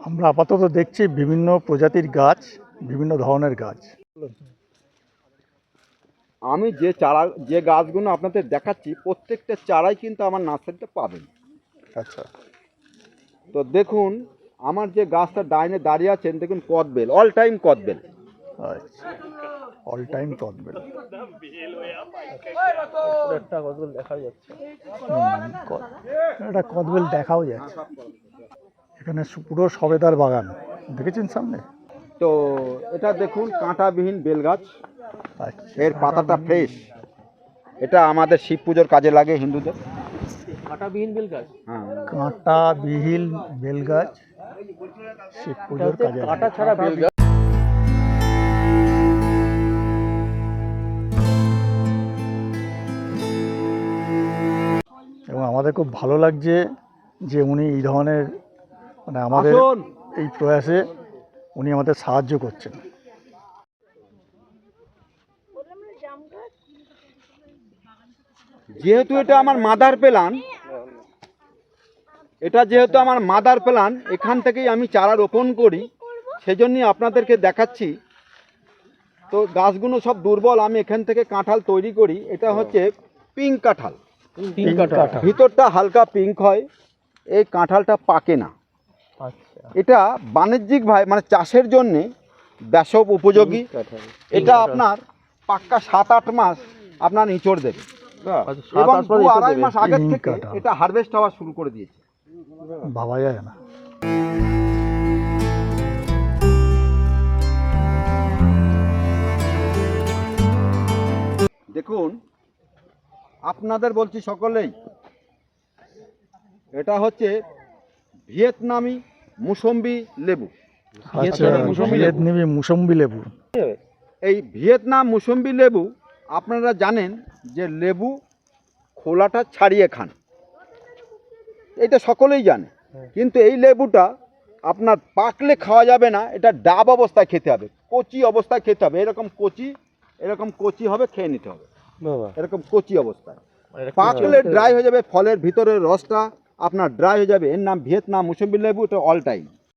আমরা আপাতত দেখছি বিভিন্ন প্রজাতির গাছ বিভিন্ন ধরনের গাছ। আমি যে চারা যে গাছগুলো আপনাদের দেখাচ্ছি প্রত্যেকটা চারাই কিন্তু আমার নার্সারিতে পাবেন। আচ্ছা। তো দেখুন আমার যে গাছটা ডাইনে দাঁড়িয়ে আছেন দেখুন কদবেল অল টাইম কদবেল। আচ্ছা অল টাইম কদবেল। হুম, ক- একটা কদবেল দেখাও যাচ্ছে। এখানে পুরো সবেদার বাগান। দেখেছেন সামনে? তো এটা দেখুন কাঁটাবিহীন বেল গাছ আচ্ছা। এর পাতাটা ফ্রেশ। এটা আমাদের শিব পুজোর কাজে লাগে হিন্দুদের। কাঁটাবিহীন বেল গাছ হ্যাঁ। কাঁটা বিহিল বেল গাছ শিব পুজোর কাজে কাঁটা ছাড়া বেল গাছ এবং আমাদের খুব ভালো লাগছে যে উনি এই ধরনের মানে আমাদের এই প্রয়াসে উনি আমাদের সাহায্য করছেন। যেহেতু এটা আমার মাদার প্ল্যান এটা যেহেতু আমার মাদার প্ল্যান এখান থেকেই আমি চারা রোপণ করি সেজন্যই আপনাদেরকে দেখাচ্ছি। তো গাছগুলো সব দুর্বল আমি এখান থেকে কাঁঠাল তৈরি করি। এটা হচ্ছে পিঙ্ক কাঁঠাল। ভিতরটা হালকা পিঙ্ক হয় এই কাঁঠালটা পাকে না। এটা বাণিজ্যিক ভাই মানে চাষের জন্যে ব্যাসব উপযোগী। এটা আপনার পাক্কা সাত আট মাস আপনার ইঁচড় দেবে। আচ্ছা, এবং আট মাস দু আড়াই মাস আগের থেকে এটা হারভেস্ট হওয়া শুরু করে দিয়েছে। ভাবা যায় না। দেখুন আপনাদের বলছি সকলেই এটা হচ্ছে ভিয়েতনামি মুসম্বি লেবু। আচ্ছা মুসম্বি লেবু। মুসম্বি লেবু। এই ভিয়েতনাম মুসম্বি লেবু আপনারা জানেন যে লেবু খোলাটা ছাড়িয়ে খান। এটা সকলেই জানে। কিন্তু এই লেবুটা আপনার পাকলে খাওয়া যাবে না এটা ডাব অবস্থায় খেতে হবে। কচি অবস্থায় খেতে হবে। এরকম কচি এরকম কচি হবে খেয়ে নিতে হবে। এরকম কচি অবস্থায়। পাকলে ড্রাই হয়ে যাবে ফলের ভিতরের রসটা আপনার ড্রাই হয়ে যাবে। এর নাম ভিয়েতনাম মুসম্বি লেবু এটা অল টাইম